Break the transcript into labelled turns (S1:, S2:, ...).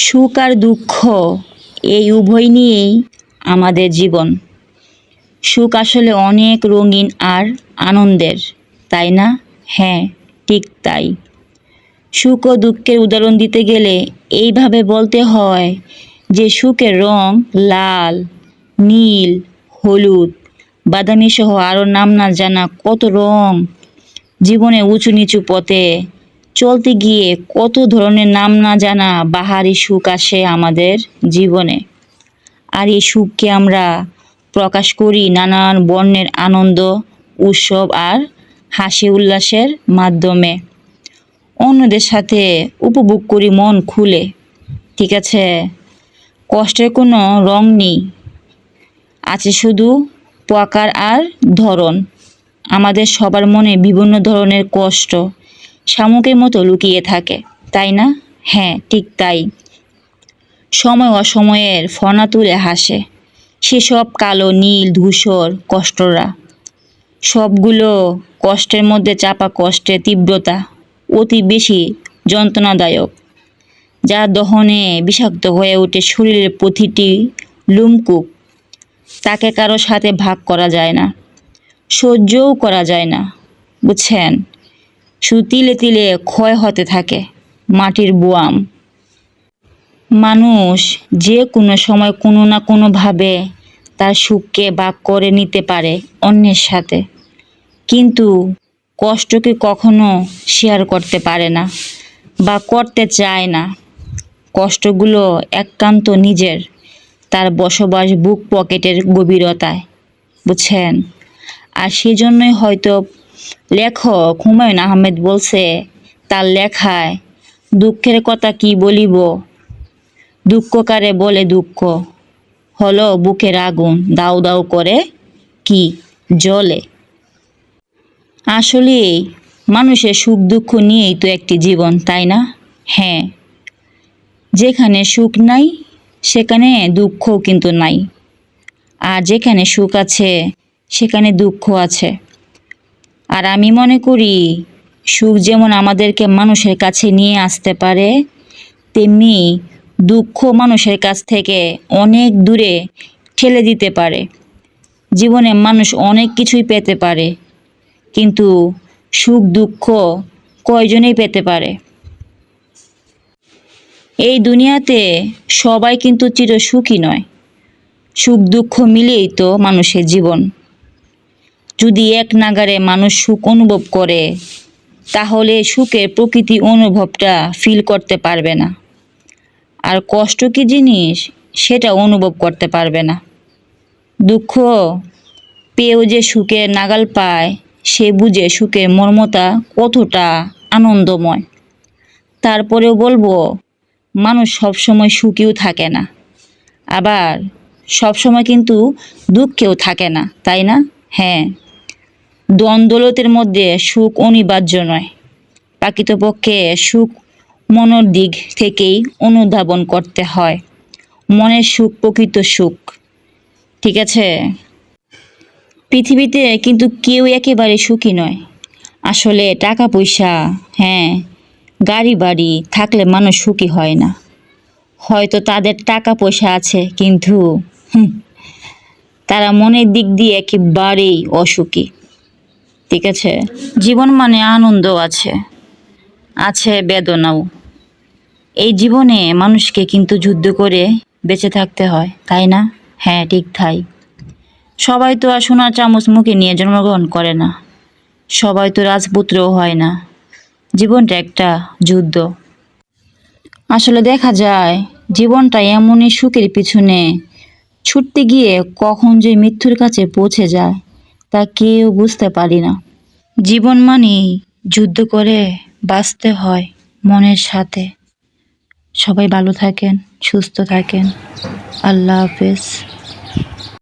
S1: সুখ আর দুঃখ এই উভয় নিয়েই আমাদের জীবন। সুখ আসলে অনেক রঙিন আর আনন্দের, তাই না? হ্যাঁ ঠিক তাই। সুখ ও দুঃখের উদাহরণ দিতে গেলে এইভাবে বলতে হয় যে সুখের রং লাল, নীল, হলুদ বাদামি সহ আরও নাম না জানা কত রং জীবনে উঁচু নিচু পথে চলতে গিয়ে কত ধরনের নাম না জানা বাহারি সুখ আসে আমাদের জীবনে। আর এই সুখকে আমরা প্রকাশ করি নানান বর্ণের আনন্দ, উৎসব আর হাসি উল্লাসের মাধ্যমে। অন্যদের সাথে উপভোগ করি মন খুলে। ঠিক আছে? কষ্টের কোনো রং নেই। আছে শুধু প্রকার আর ধরন। আমাদের সবার মনে বিভিন্ন ধরনের কষ্ট শামুকের মতো লুকিয়ে থাকে, তাই না? হ্যাঁ ঠিক তাই। সময় অসময়ের ফনা তুলে হাসে। সেসব কালো, নীল, ধূসর কষ্টরা। সবগুলো কষ্টের মধ্যে চাপা কষ্টের তীব্রতা অতি বেশি যন্ত্রণাদায়ক, যা দহনে বিষাক্ত হয়ে ওঠে শরীরের প্রতিটি লুমকুক। তাকে কারও সাথে ভাগ করা যায় না, সহ্যও করা যায় না, বুঝছেন? শুধু তিলে ক্ষয় হতে থাকে মাটির বোয়াম। মানুষ যে কোনো সময় কোনো না কোনোভাবে তার সুখকে ভাগ করে নিতে পারে অন্যের সাথে। কিন্তু কষ্টকে কখনো শেয়ার করতে পারে না বা করতে চায় না। কষ্টগুলো একান্ত নিজের, তার বসবাস বুক পকেটের গভীরতায়, বুঝছেন? আর সেজন্যই হয়তো লেখক হুমায়ুন আহমেদ বলছে, তার লেখায় দুঃখের কথা কি বলিব? দুঃখকারে বলে দুঃখ? হলো বুকের আগুন দাউ দাউ করে কি জ্বলে? আসলে মানুষের সুখ দুঃখ নিয়েই তো একটি জীবন, তাই না? হ্যাঁ যেখানে সুখ নাই, সেখানে দুঃখও কিন্তু নাই। আর যেখানে সুখ আছে, সেখানে দুঃখ আছে। আর আমি মনে করি, সুখ যেমন আমাদেরকে মানুষের কাছে নিয়ে আসতে পারে, তেমনি দুঃখ মানুষের কাছ থেকে অনেক দূরে ঠেলে দিতে পারে। জীবনে মানুষ অনেক কিছুই পেতে পারে, কিন্তু সুখ, দুঃখ কয়জনেই পেতে পারে? এই দুনিয়াতে সবাই কিন্তু চির সুখী নয়। সুখ, দুঃখ মিলেই তো মানুষের জীবন। যদি এক নাগারে মানুষ সুখ অনুভব করে, তাহলে সুখের প্রকৃতি অনুভবটা ফিল করতে পারবে না। আর কষ্ট কি জিনিস, সেটা অনুভব করতে পারবে না। দুঃখ পেয়েও যে সুখের নাগাল পায়, সে বুঝে সুখের মর্মতা কতটা আনন্দময়। তারপরেও বলব, মানুষ সবসময় সুখীও থাকে না। আবার সবসময় কিন্তু দুঃখেও থাকে না, তাই না? হ্যাঁ। দ্বন্দ্বলতের মধ্যে সুখ অনিবার্য নয়। প্রকৃতপক্ষে সুখ মনের দিক থেকেই অনুধাবন করতে হয়। মনের সুখ, প্রকৃত সুখ। ঠিক আছে? পৃথিবীতে কিন্তু কেউ একেবারে সুখী নয়। আসলে টাকা পয়সা হ্যাঁ গাড়ি বাড়ি থাকলে মানুষ সুখী হয় না। হয়তো তাদের টাকা পয়সা আছে, কিন্তু তারা মনের দিক দিয়ে একেবারেই অসুখী। ঠিক আছে। জীবন মানে আনন্দ আছে। আছে বেদনাও। এই জীবনে মানুষকে কিন্তু যুদ্ধ করে বেঁচে থাকতে হয়, তাই না? হ্যাঁ ঠিক তাই। সবাই তো আর সোনার চামচ মুখে নিয়ে জন্মগ্রহণ করে না। সবাই তো রাজপুত্রও হয় না। জীবনটা একটা যুদ্ধ। আসলে দেখা যায়, জীবনটা এমনই সুখের পিছনে ছুটতে গিয়ে কখন যে মৃত্যুর কাছে পৌঁছে যায়, তা কেউ বুঝতে পারি না। জীবন মানেই যুদ্ধ করে বাঁচতে হয় মনের সাথে। সবাই ভালো থাকেন, সুস্থ থাকেন। আল্লাহ হাফেজ।